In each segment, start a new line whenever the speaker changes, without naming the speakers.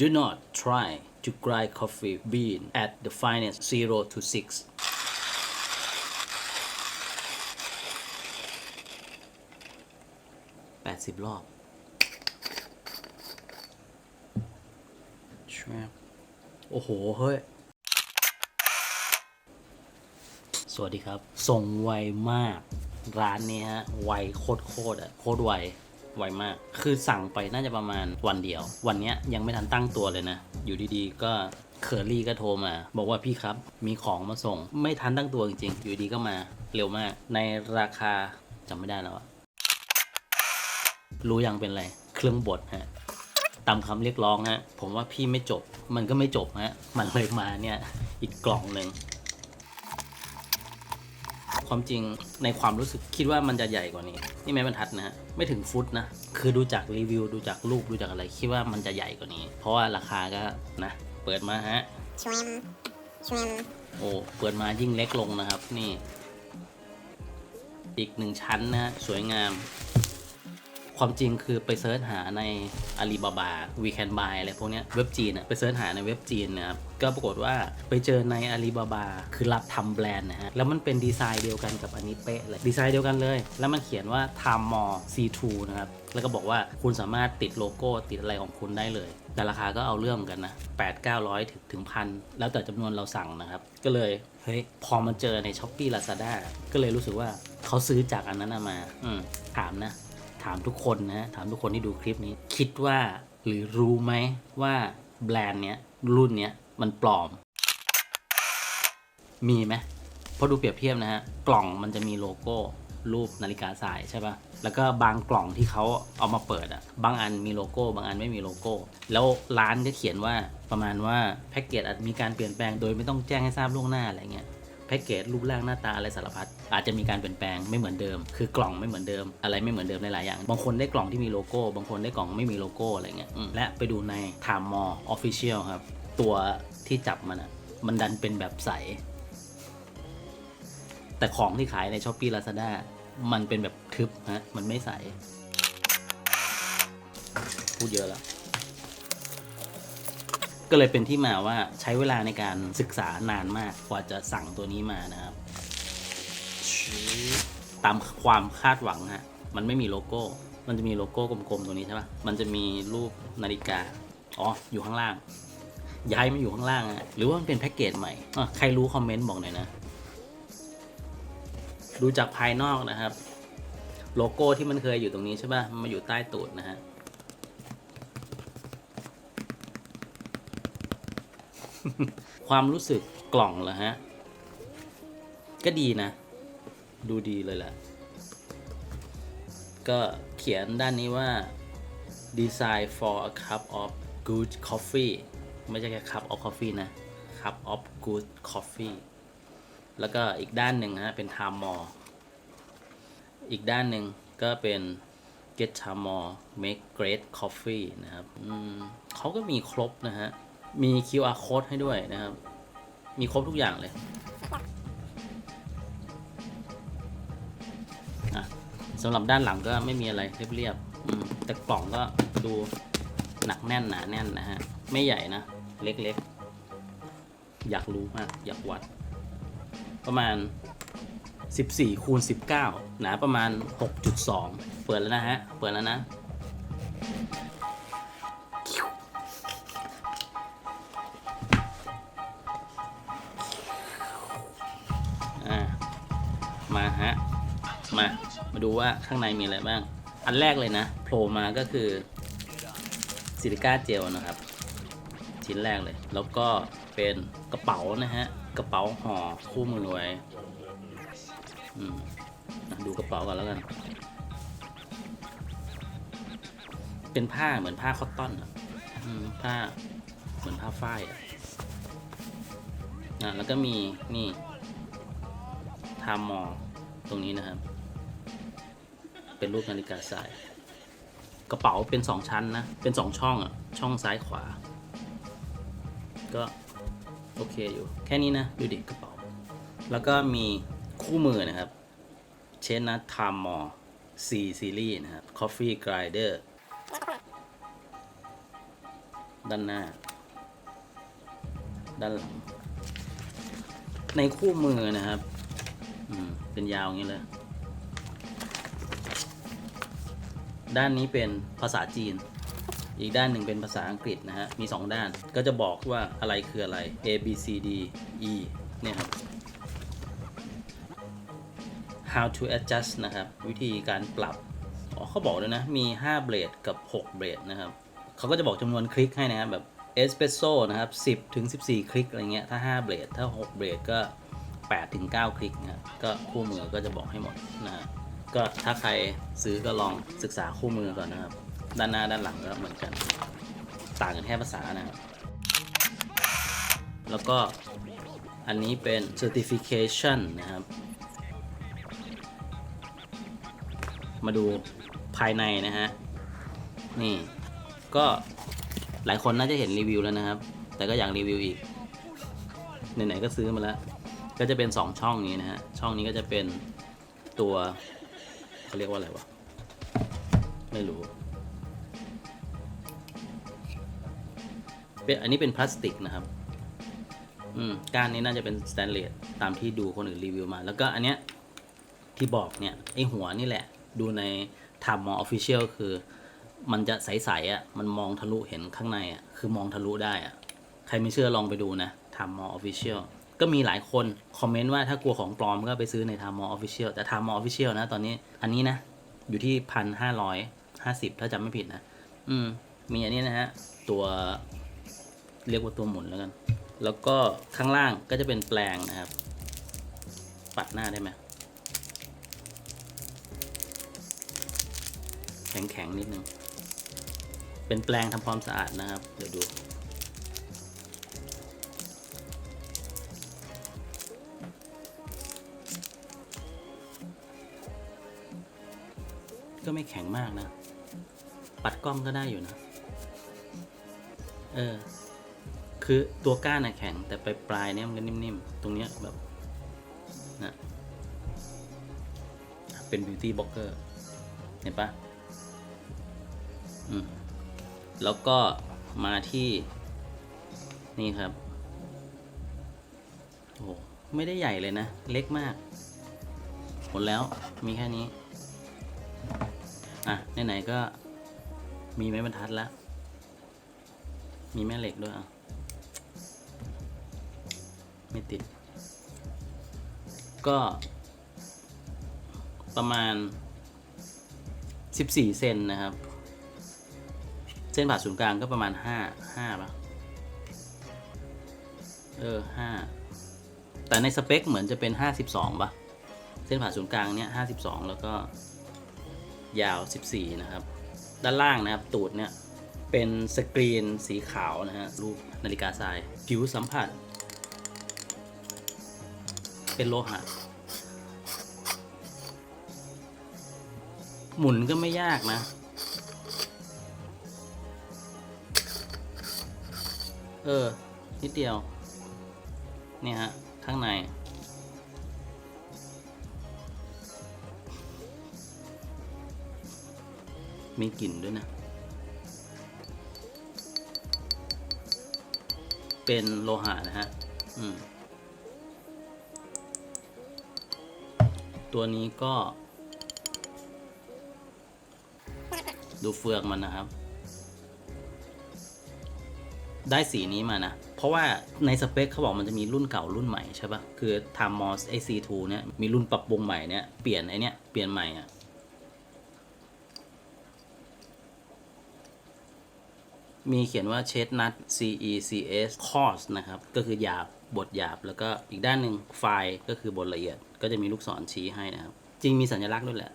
Do not try to grind coffee bean at the finest 0 to 6 80 รอบชบโอ้โห เฮ้ย สวัสดีครับ ส่งไวมาก ร้านนี้ฮะ ไวโคตรโคตรอะ โคตรไว ไวมาก คือสั่งไปน่าจะประมาณวันเดียว วันนี้ยังไม่ทันตั้งตัวเลยนะ อยู่ดีๆ ก็เคอรี่ก็โทรมา บอกว่าพี่ครับ มีของมาส่ง ไม่ทันตั้งตัวจริงๆ อยู่ดีก็มาเร็วมาก ในราคาจำไม่ได้แล้วอะรู้ยังเป็นไร เครื่องบดฮะตามคำเรียกร้องฮะ ผมว่าพี่ไม่จบ มันก็ไม่จบฮะ มันเลยมาเนี่ย อีกกล่องหนึ่ง ความจริงในความรู้สึกคิดว่ามันจะใหญ่กว่านี้ นี่แม้บรรทัดนะฮะไม่ถึงฟุตนะ คือดูจากรีวิวดูจากรูปดูจากอะไรคิดว่ามันจะใหญ่กว่านี้ เพราะว่าราคาก็นะ เปิดมาฮะ
Trim, trim,
โอ้เปิดมายิ่งเล็กลงนะครับ นี่ อีกหนึ่งชั้นนะฮะสวยงาม ความจริงคือไปเซิร์ชหาใน Alibaba We Can Buy อะไรพวกนี้เว็บจีนอะไปเซิร์ชหาในเว็บจีนนะครับก็ปรากฏว่าไปเจอใน Alibaba คือรับทำแบรนด์นะฮะแล้วมันเป็นดีไซน์เดียวกันกับอันนี้เป๊ะเลยดีไซน์เดียวกันเลย แล้วมันเขียนว่า Time More C2 นะครับแล้วก็บอกว่าคุณสามารถติดโลโก้ติดอะไรของคุณได้เลย แต่ราคาก็เอาเรื่องเหมือนกันนะ8 900ถึงถึงพันแล้วแต่จำนวนเราสั่งนะครับ ก็เลยเฮ้ยพอมาเจอใน s h อ p e e Lazada ก็เลยรู้สึกว่าเขาซื้อจากอันนั้นน่ะมา อืมถามนะ ถามทุกคนนะถามทุกคนที่ดูคลิปนี้ คิดว่าหรือรู้ไหมว่าแบรนด์เนี้ยรุ่นเนี้ยมันปลอม มีไหมเพราะดูเปรียบเทียบนะฮะกล่องมันจะมีโลโก้รูปนาฬิกาสายใช่ป่ะ แล้วก็บางกล่องที่เขาเอามาเปิดอะบางอันมีโลโก้ บางอันไม่มีโลโก้ แล้วร้านก็เขียนว่าประมาณว่าแพ็กเกจอาจมีการเปลี่ยนแปลงโดยไม่ต้องแจ้งให้ทราบล่วงหน้าอะไรเงี้ย แพ็กเกจรูปร่างหน้าตาอะไรสารพัดอาจจะมีการเปลี่ยนแปลงไม่เหมือนเดิม คือกล่องไม่เหมือนเดิม อะไรไม่เหมือนเดิมหลายๆอย่าง บางคนได้กล่องที่มีโลโก้ บางคนได้กล่องไม่มีโลโก้อะไรเงี้ยและไปดูใน Time More Official ครับ ตัวที่จับมันอะมันดันเป็นแบบใส แต่ของที่ขายใน s h อ p e e Lazada มันเป็นแบบทึบฮะมันไม่ใสพูดเยอะแล้ว ก็เลยเป็นที่มาว่าใช้เวลาในการศึกษานานมากกว่าจะสั่งตัวนี้มานะครับ ตามความคาดหวังฮะมันไม่มีโลโก้ มันจะมีโลโก้กลมๆ ตัวนี้ใช่ปะมันจะมีรูปนาฬิกา อ๋อ อยู่ข้างล่าง ย้ายมาอยู่ข้างล่างฮะหรือว่ามันเป็นแพ็กเกจใหม่ใครรู้คอมเมนต์บอกหน่อยนะ ดูจากภายนอกนะครับ โลโก้ที่มันเคยอยู่ตรงนี้ใช่ปะมันมาอยู่ใต้ตูดนะฮะ ความรู้สึกกล่องเหรอฮะ ก็ดีนะ ดูดีเลยแหละ ก็เขียนด้านนี้ว่า design for a cup of good coffee ไม่ใช่แค่ cup of coffee นะ cup of good coffee แล้วก็อีกด้านหนึ่งฮะ เป็น time more อีกด้านหนึ่งก็เป็น get time more make great coffee นะครับเขาก็มีครบนะฮะ มี QR code ให้ด้วยนะครับ มีครบทุกอย่างเลยสำหรับด้านหลังก็ไม่มีอะไรเรียบๆแต่กล่องก็ดูหนักแน่นหนาแน่นนะฮะ ไม่ใหญ่นะ เล็กๆ อยากรู้มาก อยากวัด ประมาณ 14คูณ19 หนาประมาณ 6.2 เปิดแล้วนะฮะ เปิดแล้วนะ มา มาดูว่าข้างในมีอะไรบ้าง อันแรกเลยนะโผล่มาก็คือซิลิก้าเจลนะครับ ชิ้นแรกเลย แล้วก็เป็นกระเป๋านะฮะ กระเป๋าห่อคู่มือไว้ดูกระเป๋าก่อนแล้วกัน เป็นผ้าเหมือนผ้าคอตตอนอะผ้าเหมือนผ้าฝ้ายอะอะแล้วก็มีนี่ทามมอตรงนี้นะครับ เป็นรูปนาฬิกาสาย กระเป๋าเป็นสองชั้นนะ เป็นสองช่องอะช่องซ้ายขวา ก็โอเคอยู่ แค่นี้นะ ดูดิกระเป๋า แล้วก็มีคู่มือนะครับ เชนนัททามมอ C ซีรีส์นะครับ Coffee Grinder ด้านหน้า ด้านหลัง ในคู่มือนะครับ อืม เป็นยาวอย่างนี้เลย ด้านนี้เป็นภาษาจีน อีกด้านหนึ่งเป็นภาษาอังกฤษนะฮะ มี 2 ด้าน ก็จะบอกว่าอะไรคืออะไร A B C D E เนี่ยครับ how to adjust นะครับ วิธีการปรับอ๋อเขาบอกเลยนะ มี 5 เบรดกับ 6 เบรดนะครับ เขาก็จะบอกจำนวนคลิกให้นะครับ แบบเอสเปรสโซ่นะครับ 10ถึง14 คลิกอะไรเงี้ย ถ้า 5 เบรด ถ้า 6 เบรดก็8ถึง9คลิกนะก็คู่มือก็จะบอกให้หมดนะฮะ ก็ถ้าใครซื้อก็ลองศึกษาคู่มือก่อนนะครับ ด้านหน้าด้านหลังก็เหมือนกัน ต่างกันแค่ภาษานะครับ แล้วก็อันนี้เป็น certification นะครับ มาดูภายในนะฮะ นี่ ก็หลายคนน่าจะเห็นรีวิวแล้วนะครับ แต่ก็อยากรีวิวอีก ไหนๆก็ซื้อมาแล้ว ก็จะเป็น 2 ช่องนี้นะฮะ ช่องนี้ก็จะเป็นตัว เขาเรียกว่าอะไรวะ ไม่รู้เป็นอันนี้เป็นพลาสติกนะครับ อืมก้านนี้น่าจะเป็นสแตนเลสตามที่ดูคนอื่นรีวิวมา แล้วก็อันเนี้ยที่บอกเนี่ยไอหัวนี่แหละ ดูในทำมมอออฟฟิเชียลคือ มันจะใสๆอะ มันมองทะลุเห็นข้างในอะ คือมองทะลุได้อะ ใครไม่เชื่อลองไปดูนะทำมมอออฟฟิเชียล ก็มีหลายคนคอมเมนต์ว่าถ้ากลัวของปลอมก็ไปซื้อในทำมอออฟฟิเชียลแต่ทำมออฟฟิเชียลนะตอนนี้อันนี้นะ อยู่ที่พันห้าร้อยห้าสิบถ้าจำไม่ผิดนะ อืม มีอันนี้นะฮะ ตัวเรียกว่าตัวหมุนแล้วกัน แล้วก็ข้างล่างก็จะเป็นแปลงนะครับ ปัดหน้าได้ไหมแข็งๆนิดนึง เป็นแปลงทำความสะอาดนะครับ เดี๋ยวดู ก็ไม่แข็งมากนะ ปัดกล้องก็ได้อยู่นะ เออ คือตัวก้านอะแข็ง แต่ไปปลายเนี่ยมันก็นิ่มๆ ตรงเนี้ยแบบนะเป็นบิวตี้บล็อกเกอร์เห็นปะอืมแล้วก็มาที่นี่ครับโอ้โหไม่ได้ใหญ่เลยนะ เล็กมาก หมดแล้วมีแค่นี้ อะไหนๆก็มีไม้บรรทัดแล้ว มีแม่เหล็กด้วยอะ ไม่ติด ก็ประมาณ 14 เซนนะครับ เส้นผ่าศูนย์กลางก็ประมาณ 5 5ป่ะ เออ 5 แต่ในสเปคเหมือนจะเป็น 52ป่ะ เส้นผ่าศูนย์กลางเนี้ย52 แล้วก็ ยาว 14 นะครับ ด้านล่างนะครับตูดเนี่ยเป็นสกรีนสีขาวนะฮะรูปนาฬิกาทราย ผิวสัมผัส เป็นโลหะหมุนก็ไม่ยากนะ เออ นิดเดียวเนี่ยฮะ ข้างใน มีกลิ่นด้วยนะ เป็นโลหะนะฮะ อืม ตัวนี้ก็ ดูเฟืองมันนะครับ ได้สีนี้มานะ เพราะว่าในสเปคเขาบอกมันจะมีรุ่นเก่ารุ่นใหม่ใช่ปะคือ t i m e m o s AC2 เนี่ย มีรุ่นปรับปรุงใหม่เนี่ย เปลี่ยนไอเนี้ยเปลี่ยนใหม่อะ มีเขียนว่าเช s นั t CECS course นะครับ ก็คือหยาบบทหยาบ แล้วก็อีกด้านหนึ่งไฟล์ก็คือบทละเอียด ก็จะมีลูกศรชี้ให้นะครับ จริงมีสัญลักษณ์ด้วยแหละ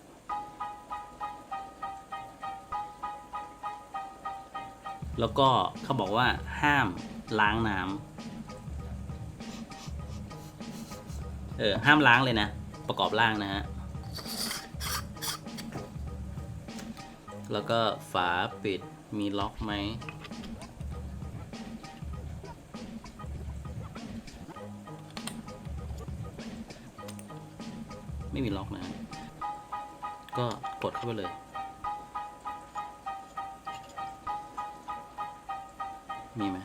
แล้วก็เขาบอกว่าห้ามล้างน้ำเออห้ามล้างเลยนะ ประกอบร่างนะฮะ แล้วก็ฝาปิดมีล็อกไหม ไม่มีล็อกนะ ก็กดเข้าไปเลยมีไหม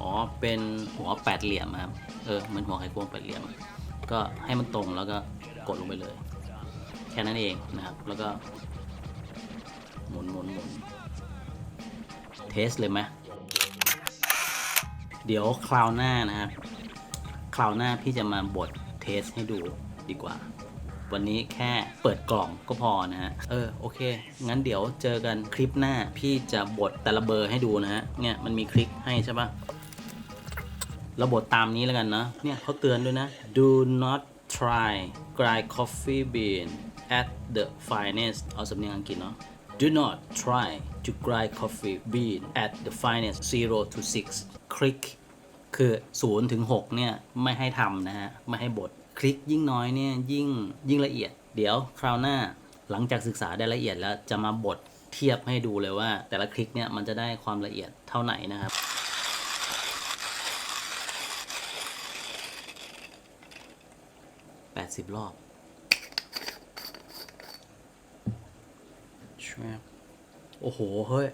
อ๋อ เป็นหัวแปดเหลี่ยมครับ เออเหมือนหัวไขควงแปดเหลี่ยม ก็ให้มันตรงแล้วก็กดลงไปเลย แค่นั้นเองนะครับ แล้วก็ หมุนหมุนหมุนเทสเลยไหม เดี๋ยวคราวหน้านะครับ คราวหน้าพี่จะมาบด เทสให้ดูดีกว่า วันนี้แค่เปิดกล่องก็พอนะฮะ เออ โอเค งั้นเดี๋ยวเจอกันคลิปหน้า พี่จะบดแต่ละเบอร์ให้ดูนะฮะ เนี่ยมันมีคลิกให้ใช่ปะราบดตามนี้แล้วกันนะ เนี่ยเขาเตือนด้วยนะ do not try grind coffee bean at the finest เอาสำเนียงอังกฤษเนาะ do not try to grind coffee bean at the finest 0 to 6 click คือ0ถึง6เนี่ยไม่ให้ทำนะฮะไม่ให้บดคลิกยิ่งน้อยเนี่ยยิ่งยิ่งละเอียด เดี๋ยวคราวหน้าหลังจากศึกษาได้ละเอียดแล้วจะมาบดเทียบให้ดูเลยว่า แต่ละคลิกเนี่ยมันจะได้ความละเอียดเท่าไหนนะครับ80รอบแชวบโอ้โห เฮ้ย